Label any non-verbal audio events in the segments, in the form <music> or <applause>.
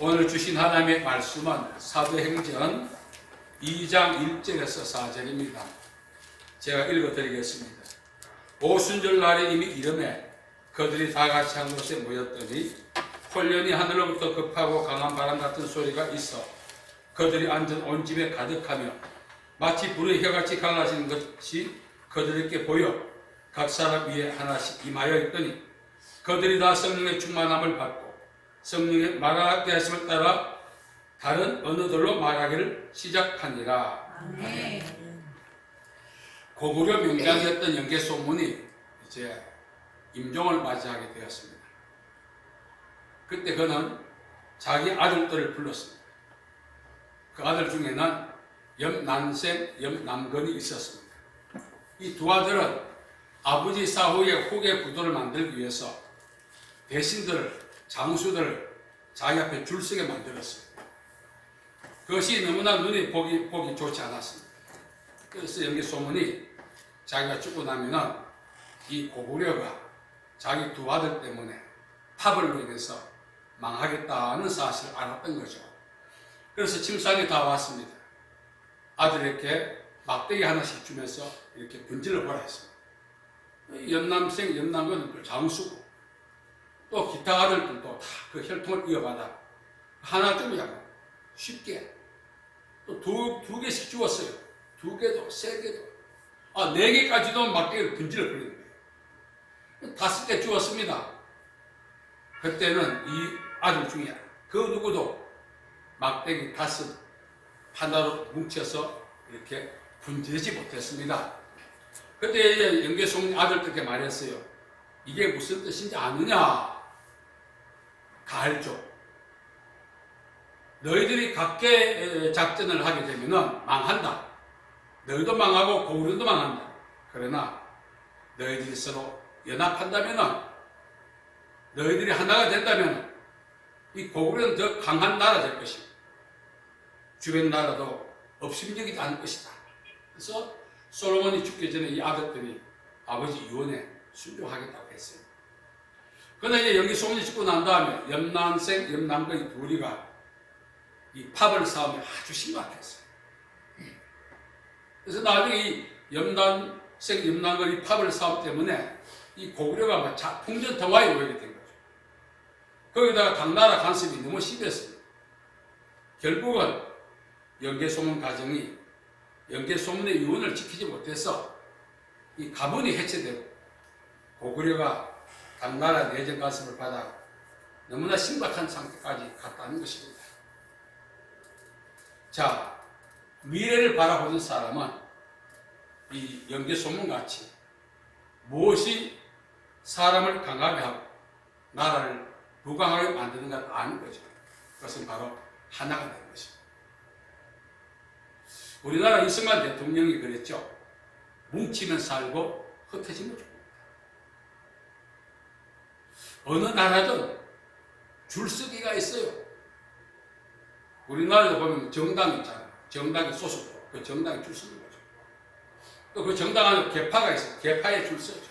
오늘 주신 하나님의 말씀은 사도행전 2장 1절에서 4절입니다. 제가 읽어드리겠습니다. 오순절 날에 이미 이름에 그들이 다 같이 한 곳에 모였더니 홀련히 하늘로부터 급하고 강한 바람 같은 소리가 있어 그들이 앉은 온 집에 가득하며 마치 불의 혀같이 갈라지는 것이 그들에게 보여 각 사람 위에 하나씩 임하여 있더니 그들이 다 성령의 충만함을 받고 성령의 말하게 하심을 따라 다른 언어들로 말하기를 시작하니라. 고구려 명장이었던 영계 소문이 이제 임종을 맞이하게 되었습니다. 그때 그는 자기 아들들을 불렀습니다. 그 아들 중에는 염난생, 염남건이 있었습니다. 이 두 아들은 아버지 사후에 후계 구도를 만들기 위해서 대신들을, 장수들을 자기 앞에 줄 서게 만들었어요. 그것이 너무나 눈에 보기, 보기 좋지 않았습니다. 그래서 여기 소문이 자기가 죽고 나면은 이 고구려가 자기 두 아들 때문에 파벌로 인해서 망하겠다는 사실을 알았던 거죠. 그래서 침상에 다 왔습니다. 아들에게 막대기 하나씩 주면서 이렇게 분지를 보라 했습니다. 연남생, 연남은 장수고 또 기타 아들들도 다 그 혈통을 이어받아 하나 주면 쉽게 또 두 두 개씩 주었어요. 두 개도 세 개도 아 네 개까지도 막대기를 분지를 버리는 거예요. 다섯 개 주었습니다. 그때는 이 아들 중에 그 누구도 막대기 다섯 하나로 뭉쳐서 이렇게 분지지 못했습니다. 그때 이제 영계송 아들들께 말했어요. 이게 무슨 뜻인지 아느냐? 가을죠. 너희들이 각계 작전을 하게 되면은 망한다. 너희도 망하고 고구려도 망한다. 그러나 너희들이 서로 연합한다면은 너희들이 하나가 된다면 이 고구려는 더 강한 나라 될 것이고 주변 나라도 업심여기지 않을 것이다. 그래서 솔로몬이 죽기 전에 이 아들들이 아버지 유언에 순종하겠다고 했어요. 그러나 이제 여기 소문이 짓고 난 다음에 염남생, 염남거이 둘이가 이 팝을 싸움이 아주 심각했어요. 그래서 나중에 이 염남생, 염남거이 팝을 싸움 때문에 이 고구려가 막 자- 풍전통화에 놓이게 된 거죠. 거기다가 당나라 간섭이 너무 심했습니다. 결국은 연계소문 가정이 연계소문의 유언을 지키지 못해서 이 가문이 해체되고 고구려가 당나라 내정 간섭을 받아 너무나 심각한 상태까지 갔다는 것입니다. 자, 미래를 바라보는 사람은 이 연계소문같이 무엇이 사람을 강하게 하고 나라를 부강하게 만드는가 아는 거죠. 그것은 바로 하나가 되는 것입니다. 우리나라 이승만 대통령이 그랬죠. 뭉치면 살고 흩어지면 죽는다. 어느 나라든 줄서기가 있어요. 우리나라도 보면 정당 있잖아요. 정당이 소속, 그 정당이 줄 서는 거죠. 또 그 정당 안에 개파가 있어요. 개파에 줄 서죠.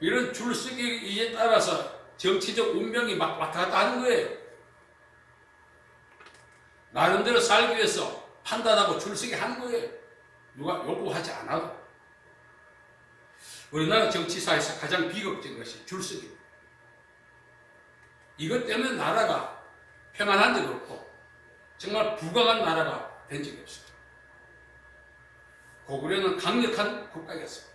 이런 줄서기에 따라서 정치적 운명이 막 왔다 갔다 하는 거예요. 나름대로 살기 위해서 판단하고 줄서기 한 거예요. 누가 요구하지 않아도. 우리나라 정치사에서 가장 비극적인 것이 줄서기. 이것 때문에 나라가 평안한 적이 없고 정말 부강한 나라가 된 적이 없어요. 고구려는 강력한 국가였어요.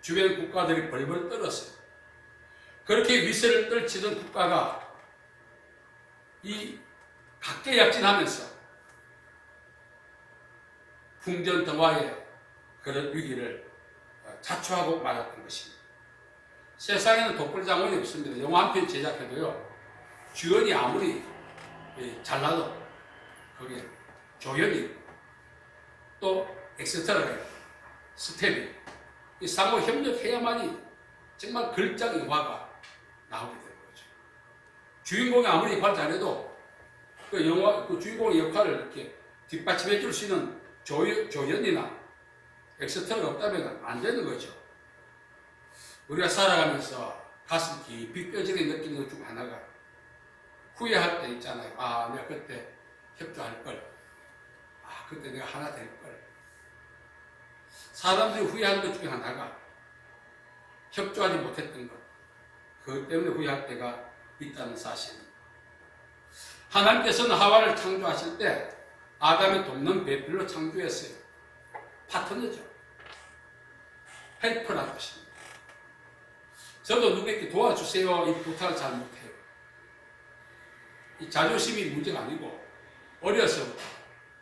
주변 국가들이 벌벌 떨었어요. 그렇게 위세를 떨치던 국가가 이 각계약진하면서 풍전등화의 그런 위기를 자초하고 말았던 것입니다. 세상에는 독불장군이 없습니다. 영화 한 편 제작해도요, 주연이 아무리 잘나도 거기에 조연이 또 엑스트라가 스텝이 이 상호 협력해야만이 정말 걸작 영화가 나오게 되는 거죠. 주인공이 아무리 역할 잘해도 그 영화 그 주인공의 역할을 이렇게 뒷받침해 줄 수 있는 조, 조연이나 엑스트라가 없다면 안 되는 거죠. 우리가 살아가면서 가슴 깊이 뼈저리게 느끼는 것 중 하나가 후회할 때 있잖아요. 아, 내가 그때 협조할 걸. 아, 그때 내가 하나 될 걸. 사람들이 후회하는 것 중에 하나가 협조하지 못했던 것. 그것 때문에 후회할 때가 있다는 사실. 하나님께서는 하와를 창조하실 때 아담의 돕는 배필로 창조했어요. 파트너죠. 헬퍼라는 것입니다. 저도 누구에게 도와주세요 이 부탁을 잘 못해요. 이 자존심이 문제가 아니고 어려서부터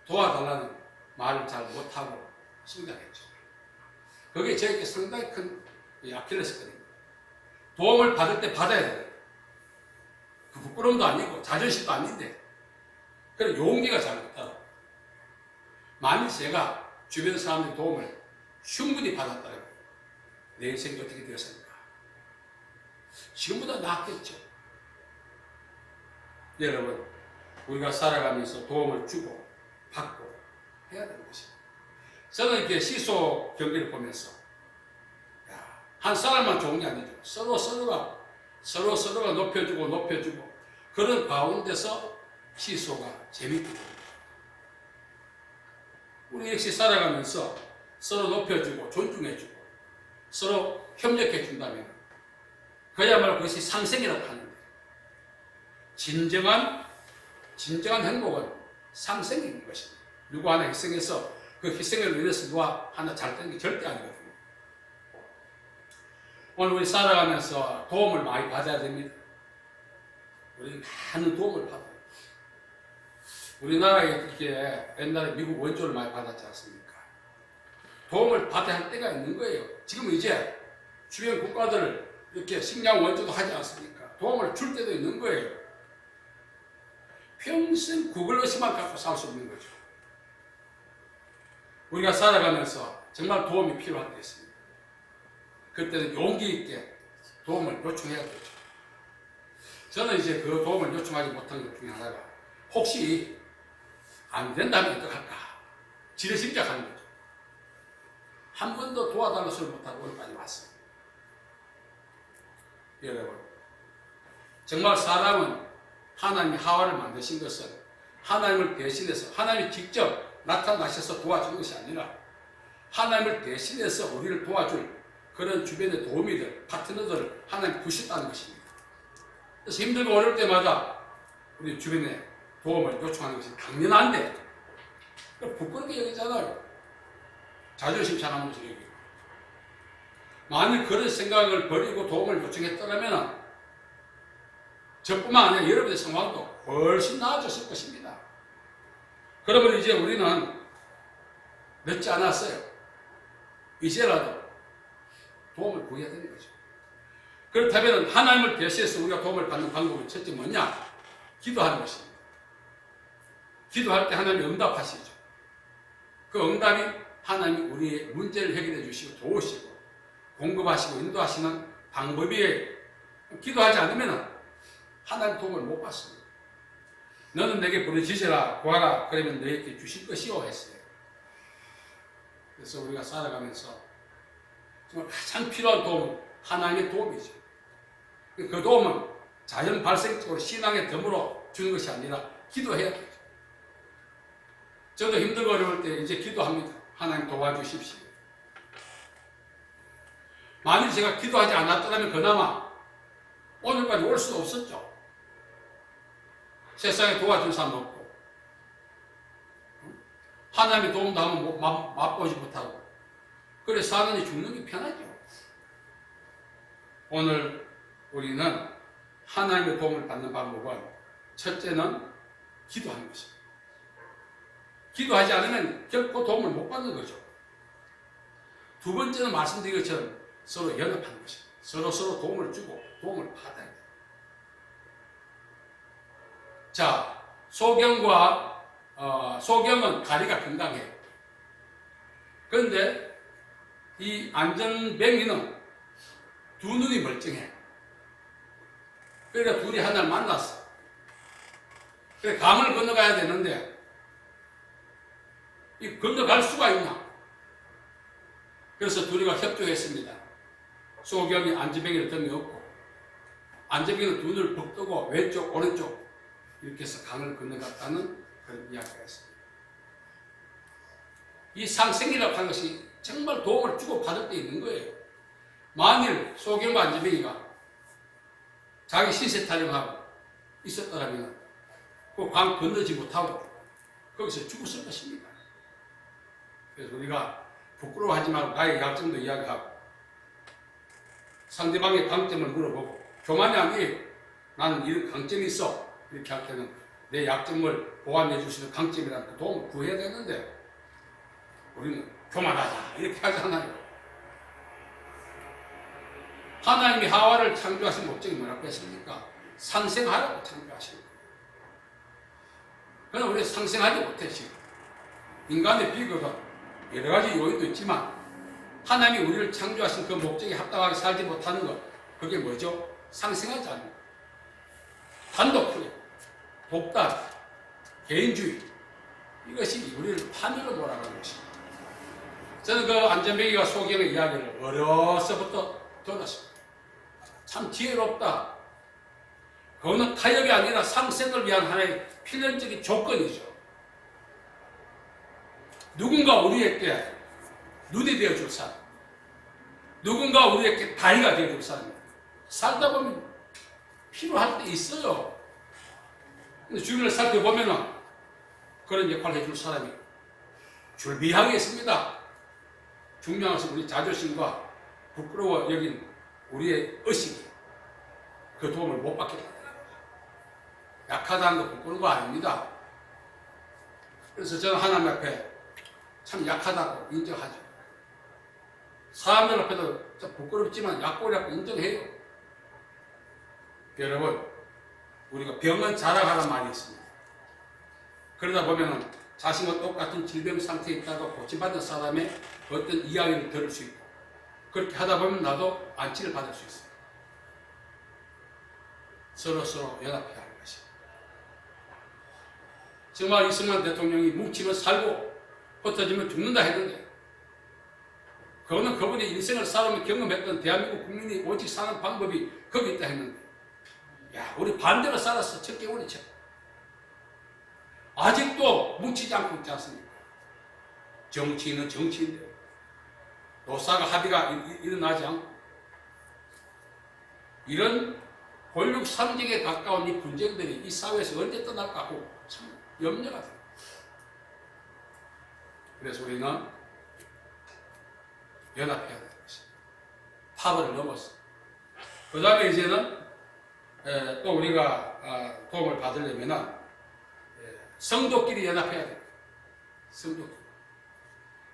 도와달라는 말을 잘 못하고 성장했죠. 그게 저에게 상당히 큰 아킬레스건입니다. 도움을 받을 때 받아야 돼요. 그 부끄러움도 아니고 자존심도 아닌데 그런 용기가 잘 없다. 만일 제가 주변 사람들의 도움을 충분히 받았다면 내 인생이 어떻게 되었을까? 지금보다 낫겠죠. 여러분, 우리가 살아가면서 도움을 주고 받고 해야 되는 것입니다. 저는 이렇게 시소 경기를 보면서 야, 한 사람만 좋은 게 아니죠. 서로 서로가 서로 서로가 높여주고 높여주고 그런 가운데서 시소가 재밌거든요. 우리 역시 살아가면서 서로 높여주고 존중해주고 서로 협력해준다면 그야말로 그것이 상생이라고 하는데 진정한 진정한 행복은 있는 것입니다. 누구 하나 희생해서 그 희생을 인해서 누가 하나 잘 되는 게 절대 아니거든요. 오늘 우리 살아가면서 도움을 많이 받아야 됩니다. 우리는 많은 도움을 받아요. 우리나라에 이렇게 옛날에 미국 원조를 많이 받았지 않습니까? 도움을 받아야 할 때가 있는 거예요. 지금 이제 주변 국가들 이렇게 식량 원조도 하지 않습니까? 도움을 줄 때도 있는 거예요. 평생 구글러시만 갖고 살 수 없는 거죠. 우리가 살아가면서 정말 도움이 필요할 때 있습니다. 그때는 용기 있게 도움을 요청해야 되죠. 저는 이제 그 도움을 요청하지 못한 것 중에 하나가 혹시 안 된다면 어떡할까? 지레심작하는 거죠. 한 번도 도와달라는 소리 못하고 오늘까지 왔어요. 여러분, 정말 사람은 하나님이 하와를 만드신 것은 하나님을 대신해서 하나님이 직접 나타나셔서 도와준 것이 아니라 하나님을 대신해서 우리를 도와줄 그런 주변의 도우미들, 파트너들을 하나님 부셨다는 것입니다. 그래서 힘들고 어려울 때마다 우리 주변에 도움을 요청하는 것이 당연한데 부끄럽게 여기잖아요. 자존심 것을 여기고. 만일 그런 생각을 버리고 도움을 요청했더라면 저뿐만 아니라 여러분의 상황도 훨씬 나아졌을 것입니다. 그러면 이제 우리는 늦지 않았어요. 이제라도 도움을 구해야 되는 거죠. 그렇다면 하나님을 대신해서 우리가 도움을 받는 방법은 첫째 뭐냐? 기도하는 것입니다. 기도할 때 하나님이 응답하시죠. 그 응답이 하나님이 우리의 문제를 해결해 주시고 도우시고 공급하시고 인도하시는 방법이에요. 기도하지 않으면 하나님 도움을 못 받습니다. 너는 내게 부르짖으라 구하라 그러면 너에게 주실 것이요 했어요. 그래서 우리가 살아가면서 정말 가장 필요한 도움은 하나님의 도움이죠. 그 도움은 자연 발생적으로 신앙의 덤으로 주는 것이 아니라 기도해야 되죠. 저도 힘들고 어려울 때 이제 기도합니다. 하나님 도와주십시오. 만일 제가 기도하지 않았더라면 그나마 오늘까지 올 수도 없었죠. 세상에 도와준 사람 없고 하나님의 도움도 맛- 맛보지 못하고 그래 사는이 죽는 게 편하죠. 오늘 우리는 하나님의 도움을 받는 방법은 첫째는 기도하는 것입니다. 기도하지 않으면 결코 도움을 못 받는 거죠. 두 번째는 말씀드린 것처럼 서로 연합하는 것입니다. 서로 서로 도움을 주고 도움을 받아야 돼요. 자, 소경과 어, 소경은 다리가 건강해요. 그런데 이 안전뱅이는 두 눈이 멀쩡해. 그러니까 둘이 하나를 만났어. 그래 강을 건너가야 되는데 이 건너갈 수가 있나? 그래서 둘이가 협조했습니다. 소경이 업고 안전뱅이는 두 눈을 벅 뜨고 왼쪽 오른쪽 이렇게 해서 강을 건너갔다는 그런 이야기가 있습니다. 이 상생이라고 하는 것이 정말 도움을 주고 받을 때 있는 거예요. 만일 소경과 안전뱅이가 자기 신세 타령하고 있었더라면 그 강 건너지 못하고 거기서 죽었을 것입니다. 그래서 우리가 부끄러워하지 말고 나의 약점도 이야기하고 상대방의 강점을 물어보고 교만이 아니에요. 나는 이런 강점이 있어. 이렇게 할 때는 내 약점을 보완해 있는 강점이라는 그 도움을 구해야 되는데 우리는 교만하다 이렇게 하잖아요. 하나님이 하와를 창조하신 목적이 뭐라고 했습니까? 상생하라고 창조하신 거예요. 그러나 우리 상생하지 못했지. 인간의 비극은 여러 가지 요인도 있지만 하나님이 우리를 창조하신 그 목적에 합당하게 살지 못하는 것 그게 뭐죠? 상생하지 않는 것. 단독주의, 독단, 개인주의 이것이 우리를 판으로 몰아가는 것입니다. 저는 그 안전뱅이가 소경의 이야기를 어려서부터 들었습니다. 참 지혜롭다. 그거는 타협이 아니라 상생을 위한 하나의 필연적인 조건이죠. 누군가 우리에게 눈이 되어줄 사람, 누군가 우리에게 다리가 되어줄 사람, 살다 보면 필요할 때 있어요. 근데 주변을 살펴보면은 그런 역할을 해줄 사람이 줄비하게 있습니다. 중요한 것은 우리 자존심과 부끄러워 여긴 우리의 의식이 그 도움을 못 받겠다. 약하다는 거 부끄러운 거 아닙니다. 그래서 저는 하나님 앞에 참 약하다고 인정하죠. 사람들 앞에도 좀 부끄럽지만 약골이라고 인정해요. 여러분, 우리가 병은 자라가는 말이 있습니다. 그러다 보면은 자신과 똑같은 질병 상태에 있다가 고침받은 사람의 어떤 이야기를 들을 수 있고, 그렇게 하다 보면 나도 안치를 받을 수 있어요. 서로서로 연합해야 하는 것입니다. 정말 이승만 대통령이 뭉치면 살고 흩어지면 죽는다 했는데 그거는 그분이 인생을 살아면 경험했던 대한민국 국민이 오직 사는 방법이 거기 있다 했는데 야 우리 반대로 살았어. 첫 개월이죠 아직도 뭉치지 않고 있지 않습니까? 정치인은 정치인데 노사가 합의가 일어나지 않고. 이런 권력 삼직에 가까운 이 분쟁들이 이 사회에서 언제 떠날까 하고 참 염려가 돼요. 그래서 우리는 연합해야 되는 것입니다. 파벌을 넘어서. 그 다음에 이제는 에, 또 우리가 아, 도움을 받으려면 성도끼리 연합해야 돼요. 성도끼리.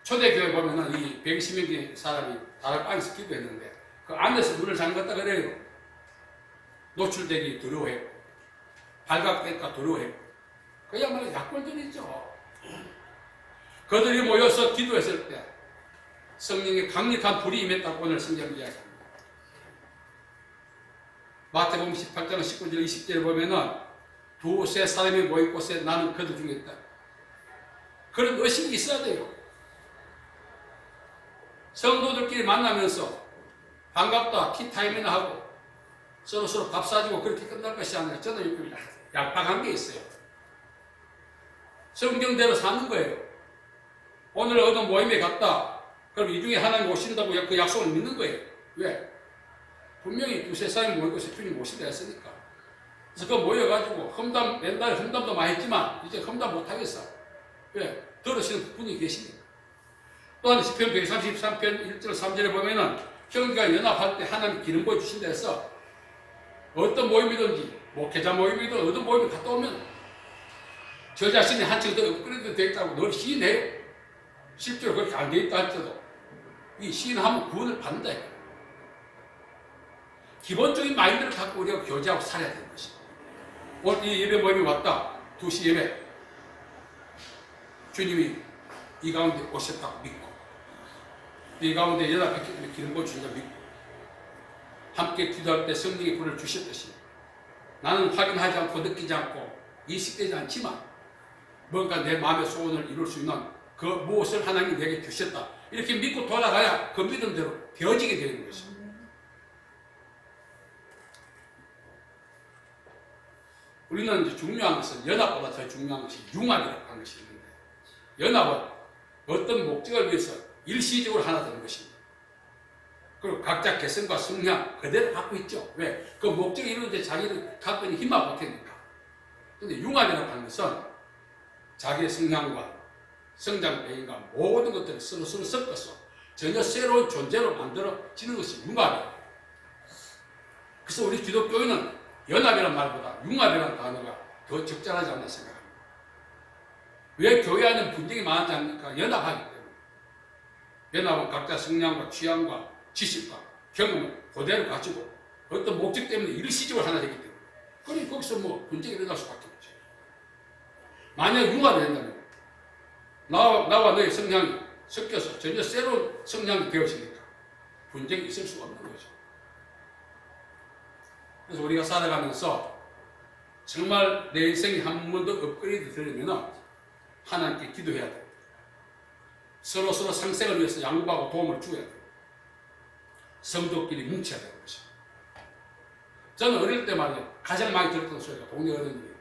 초대교회 보면은 이 120명의 사람이 다락방에서 기도했는데 그 안에서 문을 잠갔다 그래요. 노출되기 두려워해요. 발각될까 두려워해요. 그야말로 약골들이죠. 그들이 모여서 기도했을 때 성령의 강력한 불이 임했다고 오늘 성경 이야기합니다. 마태복음 18장 19절 20절에 보면은 두세 사람이 모인 곳에 나는 그들 중에 있다. 그런 의식이 있어야 돼요. 성도들끼리 만나면서 반갑다, 티타임이나 하고 서로 서로 밥 사주고 그렇게 끝날 것이 아니라 저는 약박한 게 있어요. 성경대로 사는 거예요. 오늘 어느 모임에 갔다. 그럼 이 중에 하나님 오신다고 그 약속을 믿는 거예요. 왜? 분명히 두세 사람이 모일 것에 주님 오신다 했으니까. 그래서 그 모여가지고 험담, 옛날에 험담도 많이 했지만 이제 험담 못하겠어. 왜? 들으시는 분이 계십니다. 또한 10편 133편 1절 3절에 보면은 형제가 연합할 때 하나님 기름 부어주신다 해서 어떤 모임이든지 목회자 모임이든 어떤 모임에 갔다 오면 저 자신이 한층 더 업그레이드 되겠다고 늘 시인해요. 실제로 그렇게 안 돼 있다 할지도 이 시인하면 구원을 받는다. 기본적인 마인드를 갖고 우리가 교제하고 살아야 되는 것이. 오늘 이 예배 모임이 왔다. 2시 예배. 주님이 이 가운데 오셨다고 믿고 이 가운데 연합했기 때문에 기름 부어주신다 믿고 함께 기도할 때 성령의 불을 주셨듯이 나는 확인하지 않고 느끼지 않고 인식되지 않지만 뭔가 내 마음의 소원을 이룰 수 있는 그 무엇을 하나님이 내게 주셨다. 이렇게 믿고 돌아가야 그 믿음대로 되어지게 되는 것입니다. 우리는 이제 중요한 것은 연합보다 더 중요한 것이 융합이라고 하는 것이 있는데 연합은 어떤 목적을 위해서 일시적으로 하나 되는 것입니다. 그리고 각자 개성과 성향 그대로 갖고 있죠. 왜? 그 목적이 때 자기를 갖고 있는 힘만 보태니까. 근데 융합이라고 하는 것은 자기의 성향과 성장 배경과 모든 것들을 서로 서로 섞어서 전혀 새로운 존재로 만들어지는 것이 융합이에요. 그래서 우리 기독교인은 연합이라는 말보다 융합이라는 단어가 더 적절하지 않나 생각합니다. 왜 교회 안에 분쟁이 많지 않습니까? 연합하기 때문에. 연합은 각자 성향과 취향과 지식과 경험을 그대로 가지고 어떤 목적 때문에 일시적으로 하나 되기 때문에. 그러니 거기서 뭐 분쟁이 일어날 수밖에 없죠. 만약 융합이 된다면 나와, 나와 너의 성향이 섞여서 전혀 새로운 성향이 되어지니까 분쟁이 있을 수가 없는 거죠. 그래서 우리가 살아가면서 정말 내 인생이 한 번 더 업그레이드 되려면 하나님께 기도해야 돼요. 서로 서로 상생을 위해서 양보하고 도움을 주어야 돼요. 성도끼리 뭉쳐야 되는 것이. 저는 어릴 때 말이야 가장 많이 들었던 소리가 동네 어른들이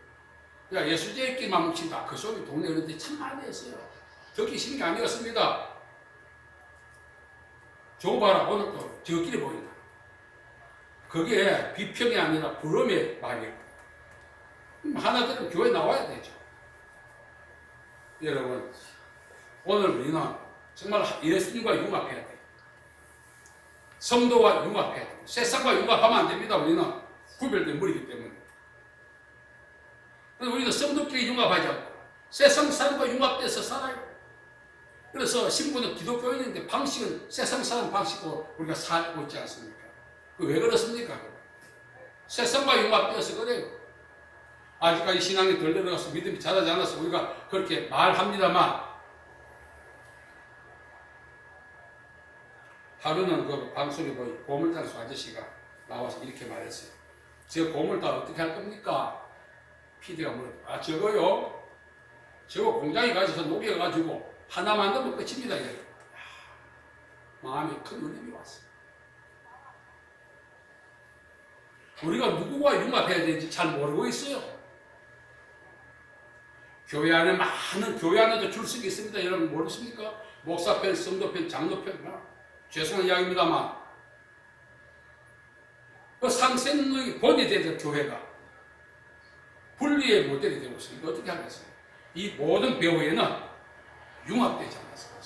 야 예수제끼리만 뭉친다. 그 소리 동네 어른들이 참 많이 했어요. 듣기 싫은 게 아니었습니다. 저거 봐라 오늘도 저끼리 보인다. 그게 비평이 아니라 부름의 말이에요. 하나들은 교회 나와야 되죠. 여러분, 오늘 우리는 정말 예수님과 융합해야 돼요. 성도와 융합해야 돼요. 세상과 융합하면 안 됩니다. 우리는 구별된 물이기 때문에. 우리는 성도끼리 융합하지 않고 세상 사람과 융합돼서 살아요. 그래서 신부는 기독교인인데 방식은 세상 사람 방식으로 우리가 살고 있지 않습니까? 그왜 그렇습니까? 세상과 융합되어서 그래요. 아직까지 신앙이 덜 들어가서 믿음이 자라지 않아서 우리가 그렇게 말합니다만 하루는 그 방송에 보이 고물장수 아저씨가 나와서 이렇게 말했어요. 저 고물 다 어떻게 할 겁니까? PD가 물어. 아 저거요. 저거 공장에 가셔서 녹여가지고 하나만 넣으면 끝입니다. 이래. 마음에 큰 울림이 왔어요. 우리가 누구와 융합해야 되는지 잘 모르고 있어요. 교회 안에 많은 교회 안에도 출석이 있습니다. 여러분 모르십니까? 목사편, 성도편, 장로편, 뭐, 죄송한 이야기입니다만 그 상생의 본이 되는 교회가 분리의 모델이 되고 있으니까 어떻게 하겠어요? 이 모든 배후에는 융합되지 않았습니다.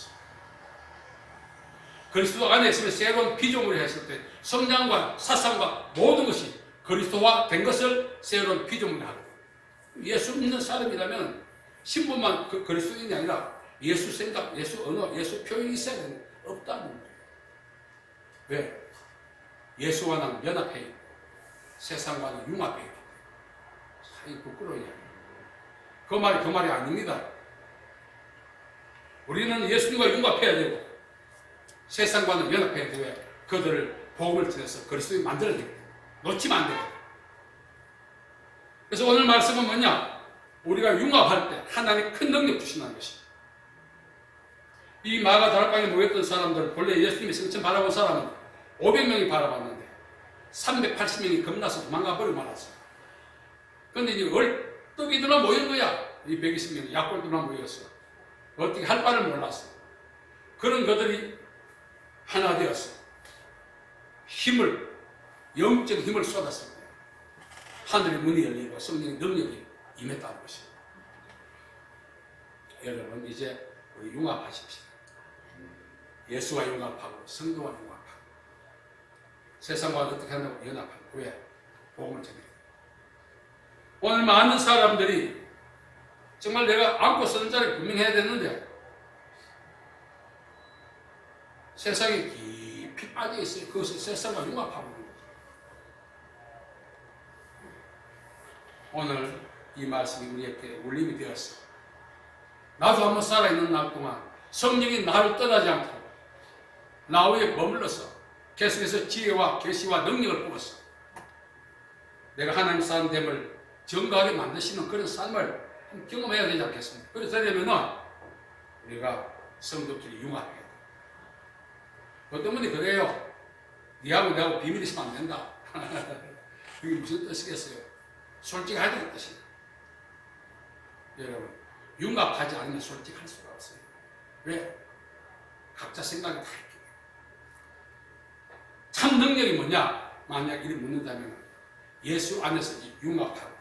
그리스도 안에 있으면 새로운 피조물이 했을 때 성장과 사상과 모든 것이 그리스도와 된 것을 새로운 피조물이 하거든요. 예수 믿는 사람이라면 신분만 그 그리스도인이 아니라 예수 생각, 예수 언어, 예수 표현이 있어야 없다는 거예요. 왜? 예수와 나는 연합해 있고 세상과는 융합해 있고 참 부끄러운 이야기. 그 말이 그 말이 아닙니다. 우리는 예수님과 융합해야 되고 세상과는 연합해야 되고 그들을 복음을 통해서 그리스도인 만들어야 되고 놓치면 안 되고 그래서 오늘 말씀은 뭐냐? 우리가 융합할 때 하나님 큰 능력 주신다는 것입니다. 이 마가 다락방에 모였던 사람들 본래 예수님의 성천 바라본 사람은 500명이 바라봤는데 380명이 겁나서 도망가 버리고 말았어요. 근데 이제 얼떡이들만 모인 거야. 이 120명이 약골들만 모였어. 어떻게 할 바를 몰랐어. 그런 그들이 하나 되었어. 힘을, 영적 힘을 쏟았습니다. 하늘의 문이 열리고 성령의 능력이 임했다는 것입니다. 여러분, 이제 우리 융합하십시다. 예수와 융합하고 성도와 융합하고 세상과 어떻게 한다고 연합하고 왜? 복음을 전해야 오늘 많은 사람들이 정말 내가 안고 쓰는 자리 분명해야 되는데 세상에 깊이 빠져 있어요. 그것을 세상과 융합하고 있는 거죠. 오늘 이 말씀이 우리에게 울림이 되었어. 나도 한번 살아있는 날 동안 성령이 나를 떠나지 않고 나 위에 머물러서 계속해서 지혜와 계시와 능력을 부었어. 내가 하나님 사람 됨을 정가하게 만드시는 그런 삶을 경험해야 되지 않겠습니까? 그래서 되려면은 우리가 성도끼리 융합해야 돼. 그 때문에 그래요. 니하고 내하고 비밀이 있으면 안 된다. <laughs> 그게 무슨 뜻이겠어요? 솔직해야 되는 것입니다. 여러분, 융합하지 않으면 솔직할 수가 없어요. 왜? 각자 생각이 다 있기. 참 능력이 뭐냐? 만약 이를 묻는다면 예수 안에서 융합하고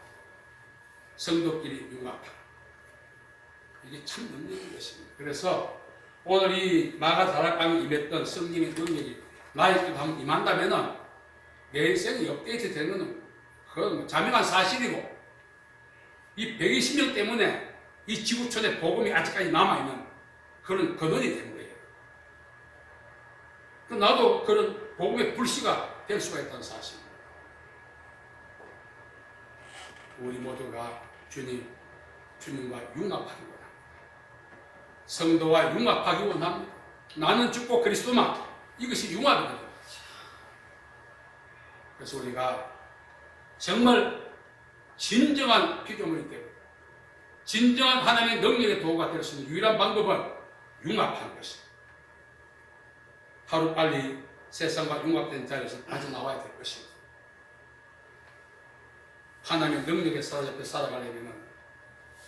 성도끼리 융합하고 이게 참 능력인 것입니다. 그래서 오늘 이 마가 다락방에 임했던 성령의 능력이 나에게도 한번 임한다면은 내 인생이 업데이트 되는 건 그건 뭐 자명한 사실이고 이 120명 때문에 이 지구촌에 복음이 아직까지 남아있는 그런 근원이 된 거예요. 그 나도 그런 복음의 불씨가 될 수가 있다는 사실. 우리 모두가 주님, 주님과 융합하기 원합니다. 성도와 융합하기 원합니다. 나는 죽고 그리스도만 이것이 융합이거든요. 그래서 우리가 정말 진정한 피조물이 되고 진정한 하나님의 능력의 도구가 될 수 있는 유일한 방법은 융합하는 것입니다. 하루 빨리 세상과 융합된 자리에서 빠져나와야 될 것입니다. 하나님의 능력에 사로잡혀 살아가려면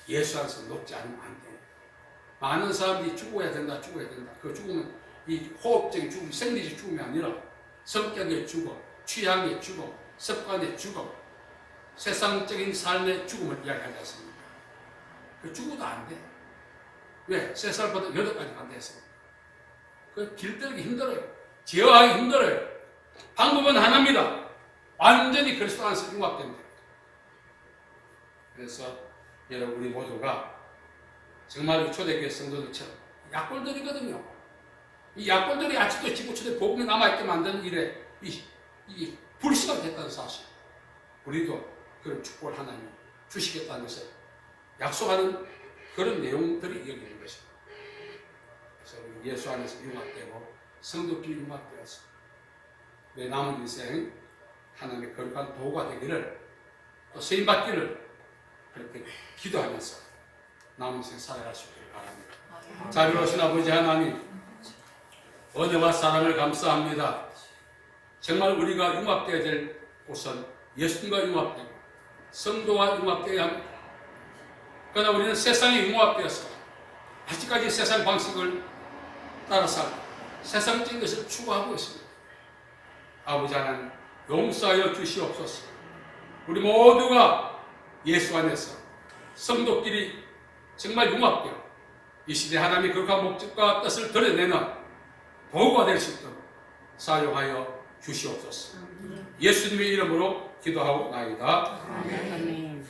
예수 안에서 녹지 않으면 안 돼요. 많은 사람들이 죽어야 된다, 죽어야 된다. 그 죽음은 이 호흡적인 죽음, 생리적 죽음이 아니라 성격의 죽음, 취향의 죽음, 습관의 죽음, 세상적인 삶의 죽음을 이야기하지 않습니까? 그 죽어도 안 돼. 왜? 세 살보다 여덟 가지 안 돼서. 그 길들기 힘들어요. 제어하기 힘들어요. 방법은 하나입니다. 완전히 그리스도 안에서 융합됩니다. 그래서 여러분 우리 모두가 정말 초대교회 성도들처럼 약골들이거든요. 이 약골들이 아직도 지구촌에 복음이 남아있게 만드는 일에 이, 이 불씨가 됐다는 사실. 우리도 그런 축복을 하나님 주시겠다는 것을 약속하는 그런 내용들이 여기 있는 것입니다. 그래서 우리 예수 안에서 융합되고 성도끼리 융합되어서 내 남은 인생 하나님의 거룩한 도구가 되기를 또 쓰임받기를 그렇게 기도하면서 남은 인생 살아갈 수 있기를 바랍니다. 자비로우신 아버지 하나님 은혜와 사랑을 감사합니다. 정말 우리가 융합되어야 될 곳은 예수님과 융합되고 성도와 융합되어야 합니다. 그러나 우리는 세상에 융합되어서 아직까지 세상 방식을 따라 살고 세상적인 것을 추구하고 있습니다. 아버지 하나님 용서하여 주시옵소서. 우리 모두가 예수 안에서 성도끼리 정말 융합되어 이 시대 하나님의 거룩한 목적과 뜻을 드러내는 도구가 될 수 있도록 사용하여 주시옵소서. 예수님의 이름으로 기도하고 나이다. 아멘.